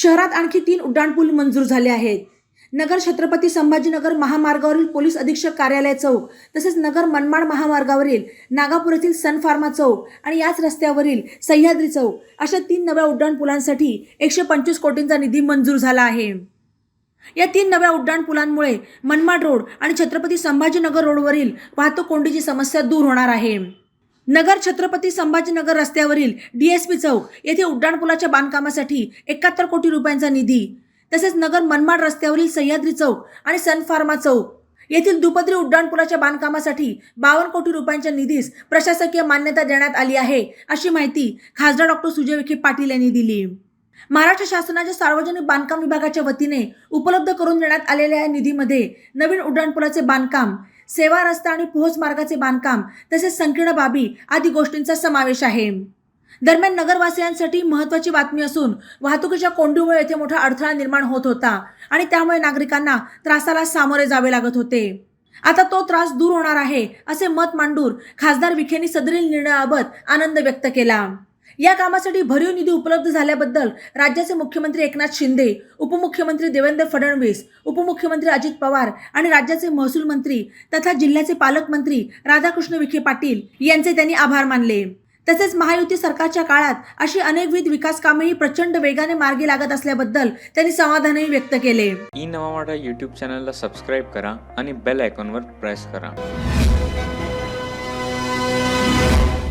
शहरात आणखी तीन उड्डाणपूल मंजूर झाले आहेत. नगर छत्रपती संभाजीनगर महामार्गावरील पोलीस अधीक्षक कार्यालय चौक तसेच नगर मनमाड महामार्गावरील नागापूर येथील सन फार्मा चौक आणि याच रस्त्यावरील सह्याद्री चौक अशा तीन नव्या उड्डाणपुलांसाठी एकशे पंचवीस कोटींचा निधी मंजूर झाला आहे. या तीन नव्या उड्डाणपुलांमुळे मनमाड रोड आणि छत्रपती संभाजीनगर रोडवरील वाहतूक कोंडीची समस्या दूर होणार आहे. नगर छत्रपती संभाजीनगर रस्त्यावरील डीएसपी चौक येथे उड्डाणपुलाच्या बांधकामासाठी एकाहत्तर कोटी रुपयांचा निधी तसेच नगर मनमाड रस्त्यावरील सह्याद्री चौक आणि सन फार्मा चौक येथील दुपदरी उड्डाणपुलाच्या बांधकामासाठी बावन्न कोटी रुपयांच्या निधीस प्रशासकीय मान्यता देण्यात आली आहे अशी माहिती खासदार डॉक्टर सुजय विखे पाटील यांनी दिली. महाराष्ट्र शासनाच्या सार्वजनिक बांधकाम विभागाच्या वतीने उपलब्ध करून देण्यात आलेल्या या निधीमध्ये नवीन उड्डाणपुलाचे बांधकाम सेवा रस्ता आणि पोहोच मार्गाचे बांधकाम तसेच संकीर्ण बाबी आदी गोष्टींचा समावेश आहे. दरम्यान नगरवासियांसाठी महत्त्वाची बातमी असून वाहतुकीच्या कोंडीमुळे येथे मोठा अडथळा निर्माण होत होता आणि त्यामुळे नागरिकांना त्रासाला सामोरे जावे लागत होते. आता तो त्रास दूर होणार आहे असे मत मांडून खासदार विखेंनी सदरील निर्णयाबाबत आनंद व्यक्त केला. या कामासाठी भरीव निधी उपलब्ध झाल्याबद्दल राज्याचे मुख्यमंत्री एकनाथ शिंदे उपमुख्यमंत्री देवेंद्र फडणवीस उपमुख्यमंत्री अजित पवार आणि राज्याचे महसूल मंत्री तथा जिल्ह्याचे पालकमंत्री राधाकृष्ण विखे पाटील यांचे त्यांनी आभार मानले. तसेच महायुती सरकारच्या काळात अशी अनेकविध विकास कामेही प्रचंड वेगाने मार्गी लागत असल्याबद्दल त्यांनी समाधानही व्यक्त केले. ई नवा युट्यूब चॅनलला सबस्क्राईब करा आणि बेल आयकॉनवर प्रेस करा.